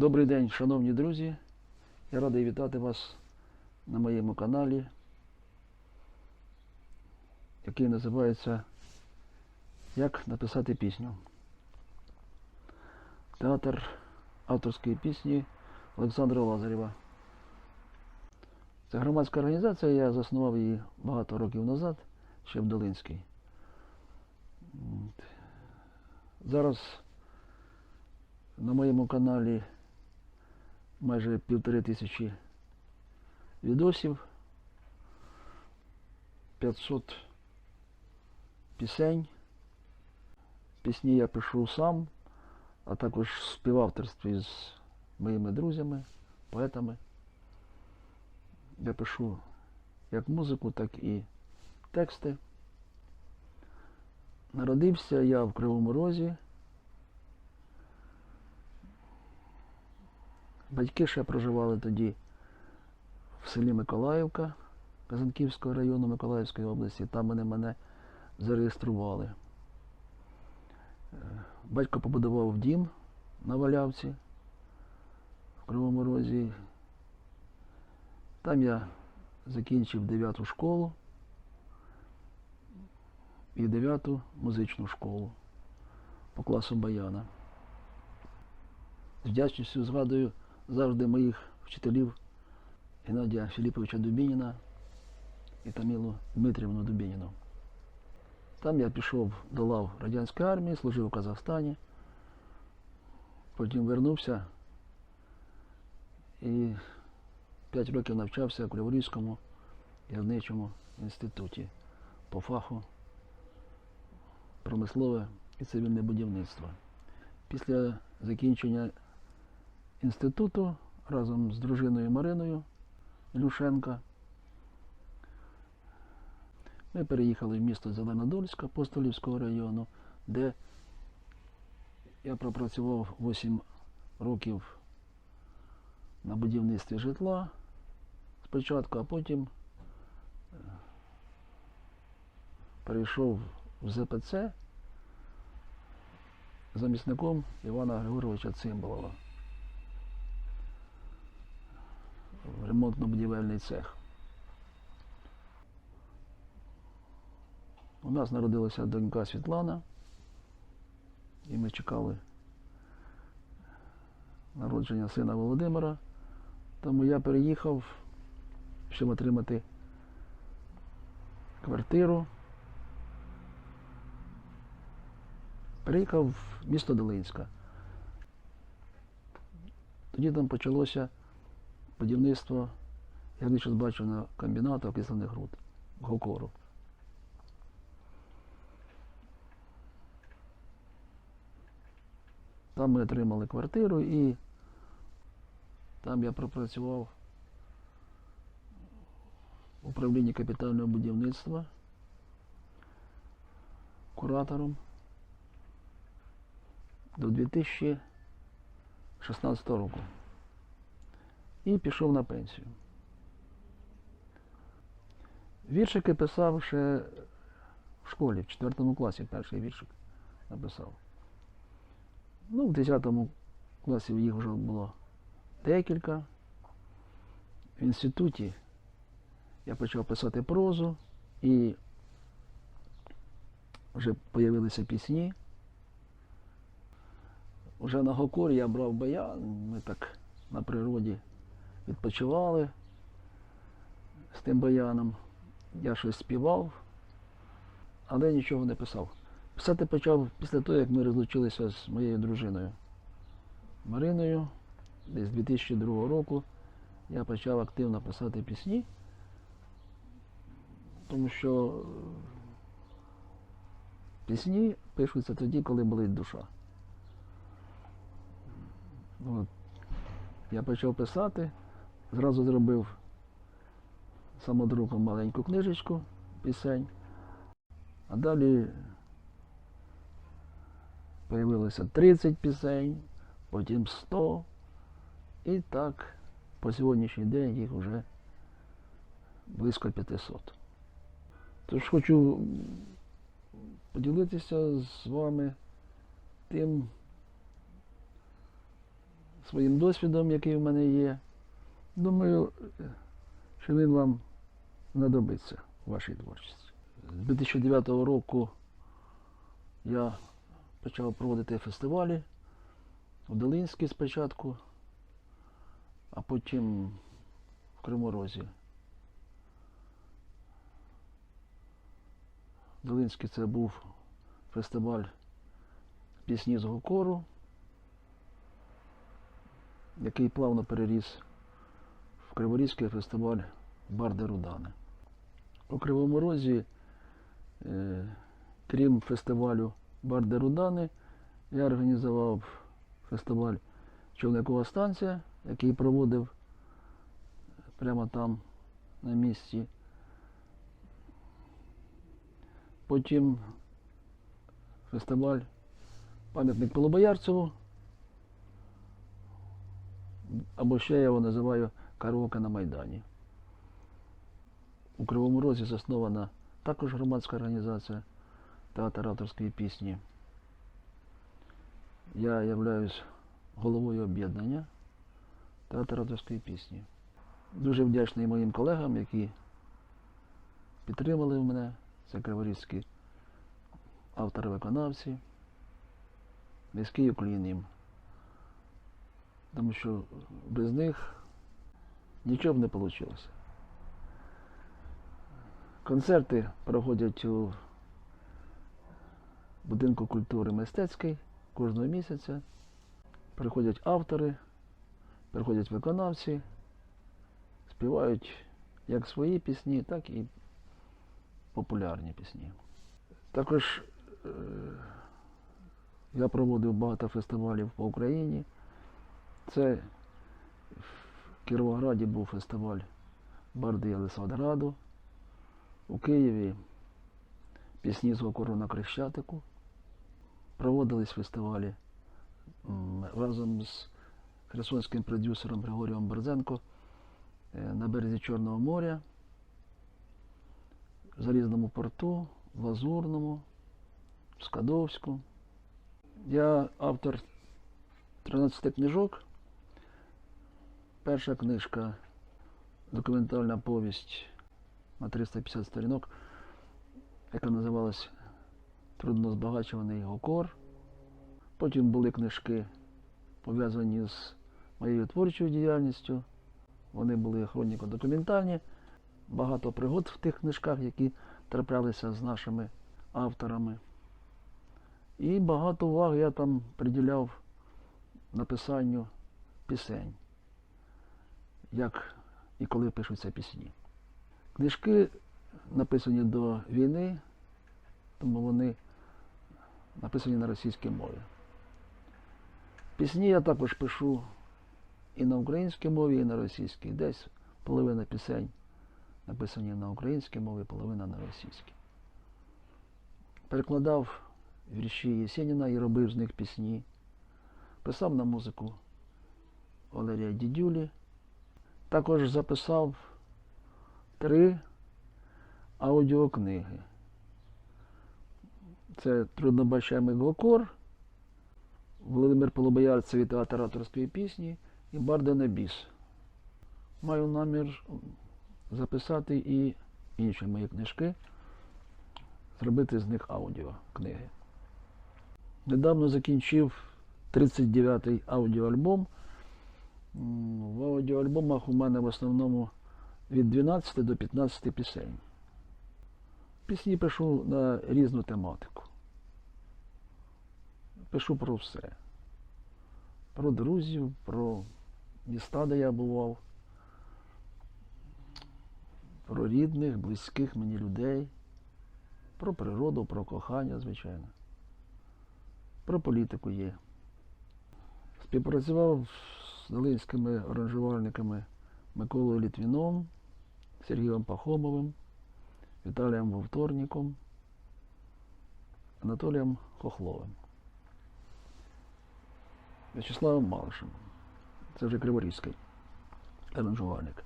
Добрий день, шановні друзі. Я радий вітати вас на моєму каналі, який називається Як написати пісню. Театр авторської пісні Олександра Лазарєва. Це громадська організація, я заснував її багато років назад, ще в Долинській. Зараз на моєму каналі майже півтори тисячі відосів, 500 пісень. Пісні я пишу сам, а також в співавторстві з моїми друзями, поетами. Я пишу як музику, так і тексти. Народився я в Кривому Розі. Батьки ще проживали тоді в селі Миколаївка Казанківського району Миколаївської області. Там вони мене зареєстрували. Е, Батько побудував дім на Валявці в Кривому Розі. Там я закінчив 9 школу і 9 музичну школу по класу Баяна. З вдячністю згадую завжди моїх вчителів Геннадія Філіповича Дубініна і Тамілу Дмитрівну Дубініну. Там я пішов до лав радянської армії, служив у Казахстані, потім вернувся і 5 років навчався в Криворізькому гірничому інституті по фаху промислове і цивільне будівництво. Після закінчення інституту разом з дружиною Мариною Люшенка ми переїхали в місто Зеленодольськ Апостолівського району, де я пропрацював 8 років на будівництві житла спочатку, а потім е, перейшов в ЗПЦ замісником Івана Григоровича Цимбалова. в ремонтно-будівельний цех. У нас народилася донька Світлана, і ми чекали народження сина Володимира. Тому я переїхав, щоб отримати квартиру. Переїхав в місто Долинська. Тоді там почалося будівництво гірничо збаченого комбінату окислених руд Гокору. Там ми отримали квартиру і там я пропрацював в управлінні капітального будівництва куратором до 2016 року і пішов на пенсію. Віршики писав ще в школі, в 4 класі перший віршик написав. Ну, в 10 класі їх вже було декілька. В інституті я почав писати прозу і вже з'явилися пісні. Уже на Гокорі я брав баян, ми так на природі відпочивали з тим баяном. Я щось співав, але нічого не писав. Писати почав після того, як ми розлучилися з моєю дружиною Мариною. Десь з 2002 року я почав активно писати пісні, тому що пісні пишуться тоді, коли болить душа. От. Я почав писати, зразу зробив самодруком маленьку книжечку пісень, а далі появилося 30 пісень, потім 100, і так по сьогоднішній день їх вже близько 500. Тож хочу поділитися з вами тим своїм досвідом, який в мене є. Думаю, що він вам знадобиться у вашій творчості. З 2009 року я почав проводити фестивалі у Долинській спочатку, а потім в Криморозі. Долинський це був фестиваль пісні з Гокору, який плавно переріс в Криворізький фестиваль Барди Рудани. У Кривому Розі, е, крім фестивалю Барди Рудани, я організував фестиваль Човникова станція, який проводив прямо там на місці. Потім фестиваль Пам'ятник Полобоярцеву, або ще я його називаю Караоке на Майдані. У Кривому Розі заснована також громадська організація театр авторської пісні. Я являюсь головою об'єднання театр авторської пісні. Дуже вдячний моїм колегам, які підтримали мене. Це криворізькі автори-виконавці. Низький уклін їм. Тому що без них нічого б не вийшло. Концерти проходять у будинку культури мистецький кожного місяця. Приходять автори, приходять виконавці, співають як свої пісні, так і популярні пісні. Також е, я проводив багато фестивалів по Україні. Це Кіровограді був фестиваль Барди Єлисавдраду. У Києві пісні з Гокору на Крещатику. Проводились фестивалі разом з херсонським продюсером Григорієм Берзенко е, на березі Чорного моря, в Залізному порту, в Лазурному, в Скадовську. Я автор 13 книжок. Перша книжка документальна повість на 350 сторінок, яка називалась Трудно збагачуваний Гокор. Потім були книжки, пов'язані з моєю творчою діяльністю. Вони були хроніко-документальні. Багато пригод в тих книжках, які траплялися з нашими авторами. І багато уваги я там приділяв написанню пісень, як і коли пишуться пісні. Книжки написані до війни, тому вони написані на російській мові. Пісні я також пишу і на українській мові, і на російській. Десь половина пісень написані на українській мові, половина на російській. Перекладав вірші Єсеніна і робив з них пісні. Писав на музику Валерія Дідюлі. Також записав три аудіокниги. Це Труднобачаємий Глокор, Володимир Полобоярцев і театр авторської пісні і Барда на. Маю намір записати і інші мої книжки, зробити з них аудіокниги. Недавно закінчив 39-й аудіоальбом. В аудіоальбомах у мене в основному від 12 до 15 пісень. Пісні пишу на різну тематику. Пишу про все. Про друзів, про міста, де я бував, про рідних, близьких мені людей, про природу, про кохання, звичайно. Про політику є. Співпрацював з долинськими оранжувальниками Миколою Літвіном, Сергієм Пахомовим, Віталієм Вовторніком, Анатолієм Хохловим, В'ячеславом Малишем. Це вже Криворізький аранжувальник.